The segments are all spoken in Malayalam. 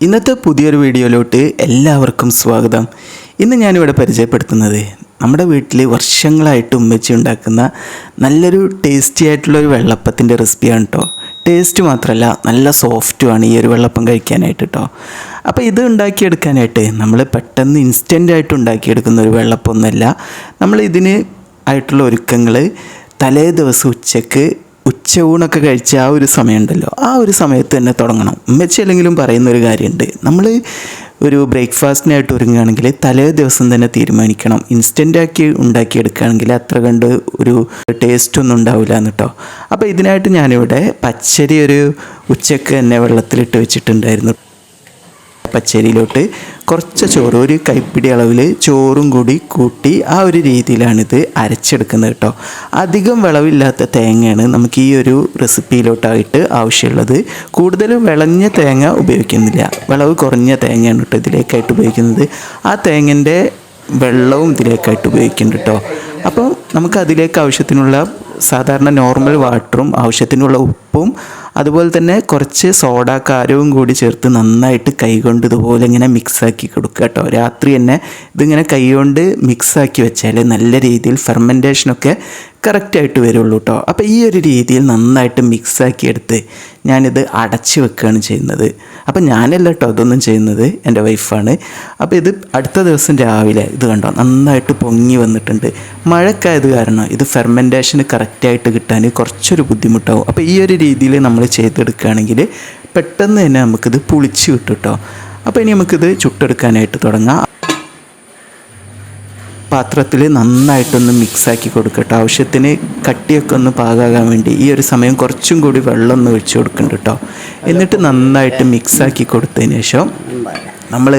ഇന്നത്തെ പുതിയൊരു വീഡിയോയിലോട്ട് എല്ലാവർക്കും സ്വാഗതം. ഇന്ന് ഞാനിവിടെ പരിചയപ്പെടുത്തുന്നത് നമ്മുടെ വീട്ടിൽ വർഷങ്ങളായിട്ട് ഉമ്മച്ചി ഉണ്ടാക്കുന്ന നല്ലൊരു ടേസ്റ്റി ആയിട്ടുള്ള ഒരു വെള്ളപ്പത്തിന്റെ റെസിപ്പിയാണ് കേട്ടോ ടേസ്റ്റ് മാത്രമല്ല നല്ല സോഫ്റ്റുമാണ് ഈ ഒരു വെള്ളപ്പം കഴിക്കാനായിട്ട് കേട്ടോ അപ്പോൾ ഇത് ഉണ്ടാക്കിയെടുക്കാനായിട്ട് നമ്മൾ പെട്ടെന്ന് ഇൻസ്റ്റന്റ് ആയിട്ട് ഉണ്ടാക്കിയെടുക്കുന്ന ഒരു വെള്ളപ്പമൊന്നുമല്ല നമ്മൾ ഇതിന് ആയിട്ടുള്ള ഒരുക്കങ്ങൾ തലേ ദിവസം ഉച്ചയ്ക്ക് ഉച്ചയൂണൊക്കെ കഴിച്ച ആ ഒരു സമയമുണ്ടല്ലോ. ആ ഒരു സമയത്ത് തന്നെ തുടങ്ങണം. മെച്ചല്ലെങ്കിലും അല്ലെങ്കിലും പറയുന്ന ഒരു കാര്യമുണ്ട്. നമ്മൾ ഒരു ബ്രേക്ക്ഫാസ്റ്റിനായിട്ട് ഒരുങ്ങുകയാണെങ്കിൽ തലേ ദിവസം തന്നെ തീരുമാനിക്കണം. ഇൻസ്റ്റന്റ് ആക്കി ഉണ്ടാക്കിയെടുക്കുകയാണെങ്കിൽ അത്ര കണ്ട് ഒരു ടേസ്റ്റ് ഒന്നും ഉണ്ടാവില്ല എന്ന് കേട്ടോ. അപ്പോൾ ഇതിനായിട്ട് ഞാനിവിടെ പച്ചരി ഒരു ഉച്ചയ്ക്ക് തന്നെ വെള്ളത്തിലിട്ട് വെച്ചിട്ടുണ്ടായിരുന്നു. പച്ചരിയിലോട്ട് കുറച്ച് ചോറ് ഒരു കൈപ്പിടി അളവിൽ ചോറും കൂടി കൂട്ടി ആ ഒരു രീതിയിലാണിത് അരച്ചെടുക്കുന്നത് കേട്ടോ. അധികം വിളവില്ലാത്ത തേങ്ങയാണ് നമുക്ക് ഈ ഒരു റെസിപ്പിയിലോട്ടായിട്ട് ആവശ്യമുള്ളത്. കൂടുതൽ വിളഞ്ഞ തേങ്ങ ഉപയോഗിക്കുന്നില്ല. വിളവ് കുറഞ്ഞ തേങ്ങയാണ് കേട്ടോ ഇതിലേക്കായിട്ട് ഉപയോഗിക്കുന്നത്. ആ തേങ്ങന്റെ വെള്ളവും ഇതിലേക്കായിട്ട് ഉപയോഗിക്കുന്നുണ്ട് കേട്ടോ. അപ്പോൾ നമുക്ക് അതിലേക്ക് ആവശ്യത്തിനുള്ള സാധാരണ നോർമൽ വാട്ടറും ആവശ്യത്തിനുള്ള ഉപ്പും അതുപോലെ തന്നെ കുറച്ച് സോഡ കാരവും കൂടി ചേർത്ത് നന്നായിട്ട് കൈകൊണ്ട് ഇതുപോലെ ഇങ്ങനെ മിക്സാക്കി കൊടുക്കുക കേട്ടോ. രാത്രി തന്നെ ഇതിങ്ങനെ കൈകൊണ്ട് മിക്സാക്കി വെച്ചാൽ നല്ല രീതിയിൽ ഫെർമെന്റേഷനൊക്കെ കറക്റ്റായിട്ട് വരുള്ളൂ കേട്ടോ അപ്പോൾ ഈ ഒരു രീതിയിൽ നന്നായിട്ട് മിക്സാക്കി എടുത്ത് ഞാനിത് അടച്ച് വെക്കുകയാണ് ചെയ്യുന്നത്. അപ്പോൾ ഞാനല്ല കേട്ടോ അതൊന്നും ചെയ്യുന്നത് എന്റെ വൈഫാണ് അപ്പോൾ ഇത് അടുത്ത ദിവസം രാവിലെ ഇത് കണ്ടോ നന്നായിട്ട് പൊങ്ങി വന്നിട്ടുണ്ട്. മഴക്കായത് കാരണം ഇത് ഫെർമെന്റേഷന് കറക്റ്റായിട്ട് കിട്ടാൻ കുറച്ചൊരു ബുദ്ധിമുട്ടാവും. അപ്പോൾ ഈ ഒരു രീതിയിൽ നമ്മൾ ചെയ്തെടുക്കുകയാണെങ്കിൽ പെട്ടെന്ന് തന്നെ നമുക്കിത് പുളിച്ച് കിട്ടും കേട്ടോ അപ്പോൾ ഇനി നമുക്കിത് ചുട്ടെടുക്കാനായിട്ട് തുടങ്ങാം. പാത്രത്തിൽ നന്നായിട്ടൊന്ന് മിക്സാക്കി കൊടുക്കട്ടോ. ആവശ്യത്തിന് കട്ടിയൊക്കെ ഒന്ന് പാകാകാൻ വേണ്ടി ഈ ഒരു സമയം കുറച്ചും കൂടി വെള്ളം ഒന്ന് ഒഴിച്ചു കൊടുക്കുന്നുണ്ട് കേട്ടോ എന്നിട്ട് നന്നായിട്ട് മിക്സാക്കി കൊടുത്തതിന് ശേഷം നമ്മൾ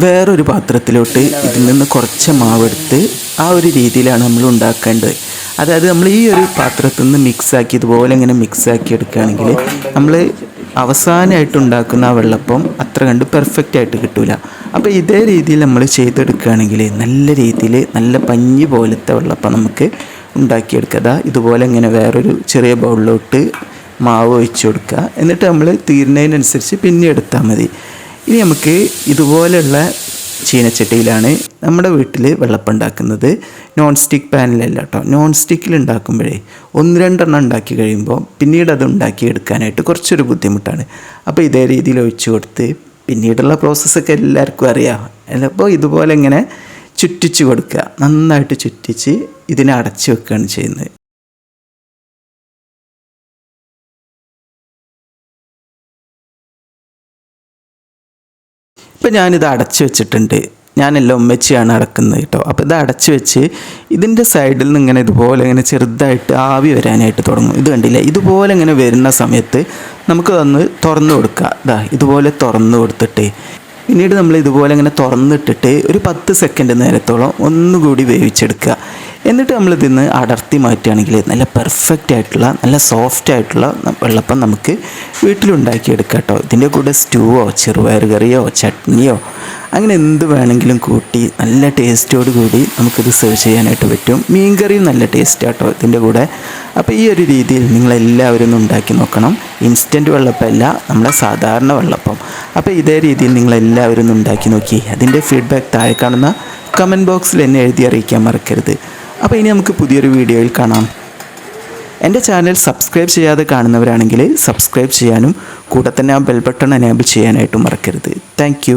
വേറൊരു പാത്രത്തിലോട്ട് ഇതിൽ നിന്ന് കുറച്ച് മാവെടുത്ത് ആ ഒരു രീതിയിലാണ് നമ്മൾ ഉണ്ടാക്കേണ്ടത്. അതായത് നമ്മൾ ഈ ഒരു പാത്രത്തിൽ നിന്ന് മിക്സാക്കി ഇതുപോലെ ഇങ്ങനെ മിക്സാക്കി എടുക്കുകയാണെങ്കിൽ നമ്മൾ അവസാനമായിട്ട് ഉണ്ടാക്കുന്ന ആ വെള്ളപ്പം അത്ര കണ്ട് പെർഫെക്റ്റ് ആയിട്ട് കിട്ടില്ല അപ്പോൾ ഇതേ രീതിയിൽ നമ്മൾ ചെയ്തെടുക്കുകയാണെങ്കിൽ നല്ല രീതിയിൽ നല്ല പഞ്ഞി പോലത്തെ വെള്ളപ്പം നമുക്ക് ഉണ്ടാക്കിയെടുക്കുക. ഇതുപോലെ ഇങ്ങനെ വേറൊരു ചെറിയ ബൗളിലോട്ട് മാവ് ഒഴിച്ചു കൊടുക്കുക. എന്നിട്ട് നമ്മൾ തീരുന്നതിനനുസരിച്ച് പിന്നെ എടുത്താൽ മതി. ഇനി നമുക്ക് ഇതുപോലെയുള്ള ചീനച്ചട്ടിയിലാണ് നമ്മുടെ വീട്ടിൽ വെള്ളപ്പം ഉണ്ടാക്കുന്നത് നോൺ സ്റ്റിക്ക് പാനിലല്ല കേട്ടോ നോൺ സ്റ്റിക്കിൽ ഉണ്ടാക്കുമ്പോഴേ ഒന്ന് രണ്ടെണ്ണം ഉണ്ടാക്കി കഴിയുമ്പോൾ പിന്നീട് അത് ഉണ്ടാക്കിയെടുക്കാനായിട്ട് കുറച്ചൊരു ബുദ്ധിമുട്ടാണ്. അപ്പോൾ ഇതേ രീതിയിൽ ഒഴിച്ചു കൊടുത്ത് പിന്നീടുള്ള പ്രോസസ്സൊക്കെ എല്ലാവർക്കും അറിയാം. അപ്പോൾ ഇതുപോലെ ഇങ്ങനെ ചുറ്റിച്ച് കൊടുക്കുക. നന്നായിട്ട് ചുറ്റിച്ച് ഇതിനെ അടച്ചു വെക്കുകയാണ് ചെയ്യുന്നത്. ഇപ്പം ഞാനിത് അടച്ചു വെച്ചിട്ടുണ്ട്. ഞാനെല്ലാം ഉമ്മച്ചിയാണ് അടക്കുന്നത് കേട്ടോ. അപ്പോൾ ഇത് അടച്ചു വെച്ച് ഇതിന്റെ സൈഡിൽ നിന്ന് ഇങ്ങനെ ഇതുപോലെ ഇങ്ങനെ ചെറുതായിട്ട് ആവി വരാനായിട്ട് തുടങ്ങും. ഇത് കണ്ടില്ല? ഇതുപോലെ ഇങ്ങനെ വരുന്ന സമയത്ത് നമുക്ക് തന്ന് തുറന്നു കൊടുക്കുക ഇതാ ഇതുപോലെ തുറന്നു കൊടുത്തിട്ട് പിന്നീട് നമ്മൾ ഇതുപോലെ ഇങ്ങനെ തുറന്നിട്ടിട്ട് ഒരു പത്ത് സെക്കൻഡ് നേരത്തോളം ഒന്നുകൂടി വേവിച്ചെടുക്കുക. എന്നിട്ട് നമ്മൾ ഇതിന്ന് അടർത്തി മാറ്റുകയാണെങ്കിൽ നല്ല പെർഫെക്റ്റ് ആയിട്ടുള്ള നല്ല സോഫ്റ്റ് ആയിട്ടുള്ള വെള്ളപ്പം നമുക്ക് വീട്ടിലുണ്ടാക്കിയെടുക്കാം കേട്ടോ. ഇതിന്റെ കൂടെ സ്റ്റൂവോ ചെറുപയർ കറിയോ ചട്നിയോ അങ്ങനെ എന്ത് വേണമെങ്കിലും കൂട്ടി നല്ല ടേസ്റ്റോട് കൂടി നമുക്കിത് സെർവ് ചെയ്യാനായിട്ട് പറ്റും. മീൻ കറിയും നല്ല ടേസ്റ്റ് കേട്ടോ ഇതിന്റെ കൂടെ. അപ്പോൾ ഈ ഒരു രീതിയിൽ നിങ്ങളെല്ലാവരും ഒന്ന് ഉണ്ടാക്കി നോക്കണം. ഇൻസ്റ്റന്റ് വെള്ളപ്പമല്ല നമ്മുടെ സാധാരണ വെള്ളപ്പം. അപ്പോൾ ഇതേ രീതിയിൽ നിങ്ങളെല്ലാവരും ഒന്ന് ഉണ്ടാക്കി നോക്കി. അതിന്റെ ഫീഡ്ബാക്ക് താഴെ കാണുന്ന കമന്റ് ബോക്സിൽ എന്നെ എഴുതി അറിയിക്കാൻ മറക്കരുത്. അപ്പോൾ ഇനി നമുക്ക് പുതിയൊരു വീഡിയോയിൽ കാണാം. എന്റെ ചാനൽ സബ്സ്ക്രൈബ് ചെയ്യാതെ കാണുന്നവരാണെങ്കിൽ സബ്സ്ക്രൈബ് ചെയ്യാനും കൂടെ തന്നെ ആ ബെൽ ബട്ടൺ എനേബിൾ ചെയ്യാനായിട്ടും മറക്കരുത്. താങ്ക്